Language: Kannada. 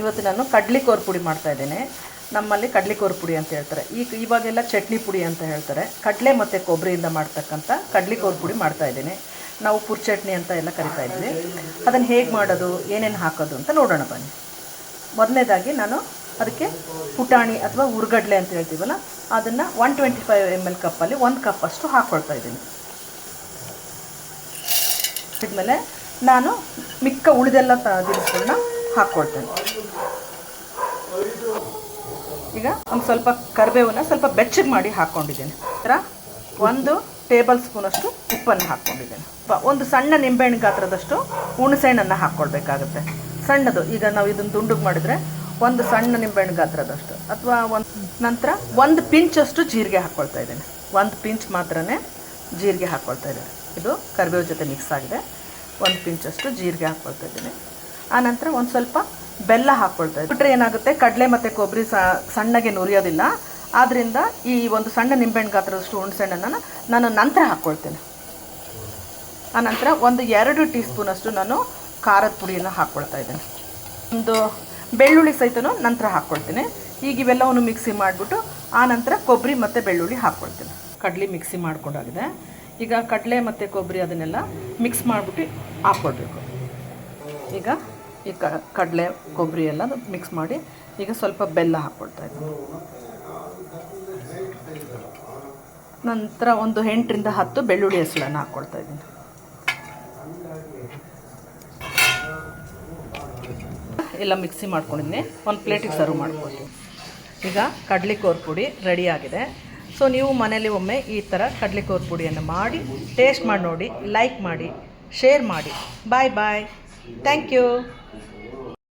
ಇವತ್ತು ನಾನು ಕಡ್ಲಿಕೋರ್ ಪುಡಿ ಮಾಡ್ತಾ ಇದ್ದೇನೆ. ನಮ್ಮಲ್ಲಿ ಕಡ್ಲಿಕೋರ್ ಪುಡಿ ಅಂತ ಹೇಳ್ತಾರೆ. ಈಗ ಇವಾಗೆಲ್ಲ ಚಟ್ನಿ ಪುಡಿ ಅಂತ ಹೇಳ್ತಾರೆ. ಕಡಲೆ ಮತ್ತು ಕೊಬ್ಬರಿಯಿಂದ ಮಾಡ್ತಕ್ಕಂಥ ಕಡ್ಲಿಕೋರ್ ಪುಡಿ ಮಾಡ್ತಾ ಇದ್ದೀನಿ. ನಾವು ಪುರ್ ಚಟ್ನಿ ಅಂತ ಎಲ್ಲ ಕರಿತಾ ಇದ್ದೀವಿ ಅದನ್ನು ಹೇಗೆ ಮಾಡೋದು, ಏನೇನು ಹಾಕೋದು ಅಂತ ನೋಡೋಣ ಬನ್ನಿ. ಮೊದಲನೇದಾಗಿ ನಾನು ಅದಕ್ಕೆ ಪುಟಾಣಿ ಅಥವಾ ಉರ್ಗಡ್ಲೆ ಅಂತ ಹೇಳ್ತೀವಲ್ಲ, ಅದನ್ನು one twenty five M L ಕಪ್ಪಲ್ಲಿ ಒಂದು ಕಪ್ ಅಷ್ಟು ಹಾಕ್ಕೊಳ್ತಾ ಇದ್ದೀನಿ. ಇದ್ಮೇಲೆ ನಾನು ಮಿಕ್ಕ ಉಳಿದೆಲ್ಲ ತ ಹಾಕ್ಕೊಳ್ತೇನೆ ಈಗ ಒಂದು ಸ್ವಲ್ಪ ಕರಿಬೇವನ್ನ ಸ್ವಲ್ಪ ಬೆಚ್ಚಗೆ ಮಾಡಿ ಹಾಕ್ಕೊಂಡಿದ್ದೇನೆ ಥರ ಒಂದು ಟೇಬಲ್ ಸ್ಪೂನಷ್ಟು ಉಪ್ಪನ್ನು ಹಾಕ್ಕೊಂಡಿದ್ದೇನೆ ಒಂದು ಸಣ್ಣ ನಿಂಬೆಹಣ್ಣು ಗಾತ್ರದಷ್ಟು ಹುಣಸೆಹಣ್ಣನ್ನು ಹಾಕ್ಕೊಳ್ಬೇಕಾಗುತ್ತೆ ಸಣ್ಣದು, ಈಗ ನಾವು ಇದನ್ನು ದುಂಡುಗೆ ಮಾಡಿದರೆ ಒಂದು ಸಣ್ಣ ನಿಂಬೆಹಣ್ಣು ಗಾತ್ರದಷ್ಟು ಅಥವಾ ಒಂದು, ನಂತರ ಒಂದು ಪಿಂಚಷ್ಟು ಜೀರಿಗೆ ಹಾಕ್ಕೊಳ್ತಾ ಇದ್ದೇನೆ. ಒಂದು ಪಿಂಚ್ ಮಾತ್ರನೇ ಜೀರಿಗೆ ಹಾಕ್ಕೊಳ್ತಾ ಇದ್ದೇನೆ. ಇದು ಕರಿಬೇವು ಜೊತೆ ಮಿಕ್ಸ್ ಆಗಿದೆ. ಒಂದು ಪಿಂಚಷ್ಟು ಜೀರಿಗೆ ಹಾಕ್ಕೊಳ್ತಾ ಇದ್ದೀನಿ. ಆನಂತರ ಒಂದು ಸ್ವಲ್ಪ ಬೆಲ್ಲ ಹಾಕ್ಕೊಳ್ತಾ ಬಿಟ್ಟರೆ ಏನಾಗುತ್ತೆ? ಕಡಲೆ ಮತ್ತು ಕೊಬ್ಬರಿ ಸಣ್ಣಗೆ ನುರಿಯೋದಿಲ್ಲ. ಆದ್ದರಿಂದ ಈ ಒಂದು ಸಣ್ಣ ನಿಂಬೆಹಣ್ಣು ಗಾತ್ರದಷ್ಟು ಹುಣಸೆಹಣ್ಣನ್ನು ನಾನು ನಂತರ ಹಾಕ್ಕೊಳ್ತೇನೆ ಆನಂತರ ಒಂದು ಎರಡು ಟೀ ಸ್ಪೂನಷ್ಟು ನಾನು ಖಾರದ ಪುಡಿಯನ್ನು ಹಾಕ್ಕೊಳ್ತಾ ಇದ್ದೇನೆ. ಒಂದು ಬೆಳ್ಳುಳ್ಳಿ ಸಹಿತನೂ ನಂತರ ಹಾಕ್ಕೊಳ್ತೀನಿ ಈಗ ಇವೆಲ್ಲವನ್ನು ಮಿಕ್ಸಿ ಮಾಡಿಬಿಟ್ಟು ಆನಂತರ ಕೊಬ್ಬರಿ ಮತ್ತು ಬೆಳ್ಳುಳ್ಳಿ ಹಾಕ್ಕೊಳ್ತೀನಿ ಕಡಲೆ ಮಿಕ್ಸಿ ಮಾಡ್ಕೊಂಡಾಗಿದೆ. ಈಗ ಕಡಲೆ ಮತ್ತು ಕೊಬ್ಬರಿ ಅದನ್ನೆಲ್ಲ ಮಿಕ್ಸ್ ಮಾಡಿಬಿಟ್ಟು ಹಾಕ್ಕೊಳ್ಬೇಕು ಈಗ ಈ ಕಡಲೆ, ಕೊಬ್ಬರಿ ಎಲ್ಲ ಮಿಕ್ಸ್ ಮಾಡಿ ಈಗ ಸ್ವಲ್ಪ ಬೆಲ್ಲ ಹಾಕ್ಕೊಳ್ತಾ ಇದ್ದೀನಿ ನಂತರ ಒಂದು ಎಂಟರಿಂದ ಹತ್ತು ಬೆಳ್ಳುಳ್ಳಿ ಹೆಸಳನ್ನು ಹಾಕ್ಕೊಳ್ತಾ ಇದ್ದೀನಿ. ಎಲ್ಲ ಮಿಕ್ಸಿ ಮಾಡ್ಕೊಂಡಿದ್ದೀನಿ. ಒಂದು ಪ್ಲೇಟಿಗೆ ಸರ್ವ್ ಮಾಡ್ಕೊಳ್ತೀನಿ ಈಗ ಕಡ್ಲಿಕೋರ್ ಪುಡಿ ರೆಡಿಯಾಗಿದೆ ಸೊ ನೀವು ಮನೇಲಿ ಒಮ್ಮೆ ಈ ಥರ ಕಡ್ಲಿಕೋರ್ ಪುಡಿಯನ್ನು ಮಾಡಿ ಟೇಸ್ಟ್ ಮಾಡಿ ನೋಡಿ ಲೈಕ್ ಮಾಡಿ ಶೇರ್ ಮಾಡಿ. ಬಾಯ್ ಬಾಯ್ ಥ್ಯಾಂಕ್ ಯು